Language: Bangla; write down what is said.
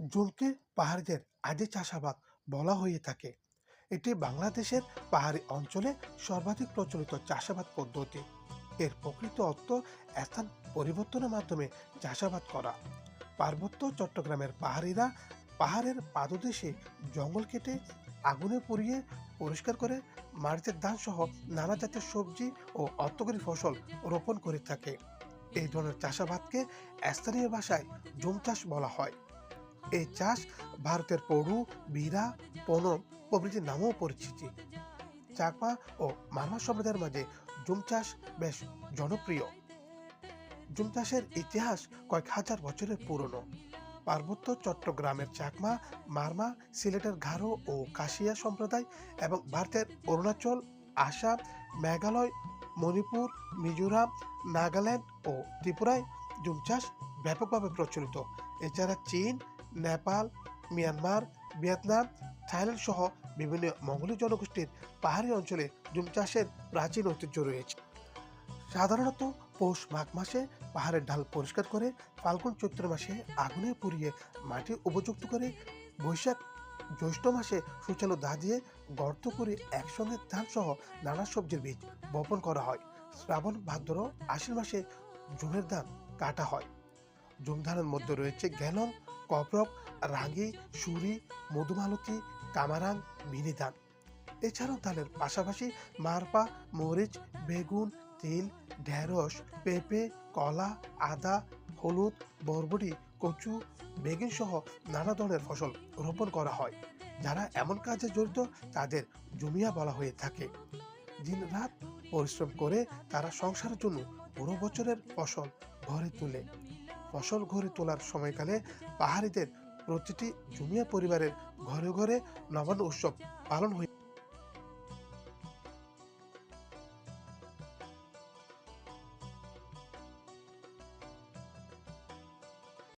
জুমকে পাহাড়িদের আদি চাষাবাদ বলা হয়ে থাকে। এটি বাংলাদেশের পাহাড়ি অঞ্চলে সর্বাধিক প্রচলিত চাষাবাদ পদ্ধতি। এর প্রকৃত অর্থ স্থান পরিবর্তনের মাধ্যমে চাষাবাদ করা। পার্বত্য চট্টগ্রামের পাহাড়িরা পাহাড়ের পাদদেশে জঙ্গল কেটে আগুনে পুড়িয়ে পরিষ্কার করে মাটিতে ধান সহ নানা জাতের সবজি ও অর্থকরী ফসল রোপণ করে থাকে। এই ধরনের চাষাবাদকে স্থানীয় ভাষায় জুম চাষ বলা হয়। এই চাষ ভারতের পড়ু, বীরা, পনম প্রভৃতি নামেও পরিচিতি। চাকমা ও মারমা সম্প্রদায়ের মাঝে জুম চাষ বেশ জনপ্রিয়। জুম চাষের ইতিহাস কয়েক হাজার বছরের পুরনো। পার্বত্য চট্টগ্রামের চাকমা, মারমা, সিলেটের গারো ও কাশিয়া সম্প্রদায় এবং ভারতের অরুণাচল, আসাম, মেঘালয়, মণিপুর, মিজোরাম, নাগাল্যান্ড ও ত্রিপুরায় জুম চাষ ব্যাপকভাবে প্রচলিত। এছাড়া চীন নেপাল, মিয়ানমার, ভিয়েতনাম, থাইল্যান্ড সহ বিভিন্ন মঙ্গোলীয় জনগোষ্ঠীর পাহাড়ি অঞ্চলে জুম চাষের প্রাচীন ঐতিহ্য রয়েছে। সাধারণত পৌষ মাঘ মাসে পাহাড়ের ঢাল পরিষ্কার করে, ফাল্গুন চৈত্র মাসে আগুনে পুড়িয়ে মাটি উপযুক্ত করে, বৈশাখ জ্যৈষ্ঠ মাসে সুচালু দা দিয়ে গর্ত করে একসঙ্গে ধান সহ নানা সবজির বীজ বপন করা হয়। শ্রাবণ ভাদ্র আশ্বিন মাসে জুমের ধান কাটা হয়। জুম ধানের মধ্যে রয়েছে গেলং কপরক রাঙ্গি সুরি, মধুমালতী, কামারাং মিনি ধান এছাড়াও ধানের পাশাপাশি মারপা, মরিচ, বেগুন, তিল, ঢেঁড়স, পেঁপে, কলা, আদা, হলুদ, বরবটি, কচু বেগুন সহ নানা ধরনের ফসল রোপণ করা হয়। যারা এমন কাজে জড়িত, তাদের জমিয়া বলা হয়ে থাকে। দিন রাত পরিশ্রম করে তারা সংসারের জন্য পুরো বছরের ফসল ঘরে তুলে। ফসল ঘরে তোলার সময়কালে পাহাড়িদের প্রতিটি জুমিয়া পরিবারের ঘরে ঘরে নবান্ন উৎসব পালন হয়ে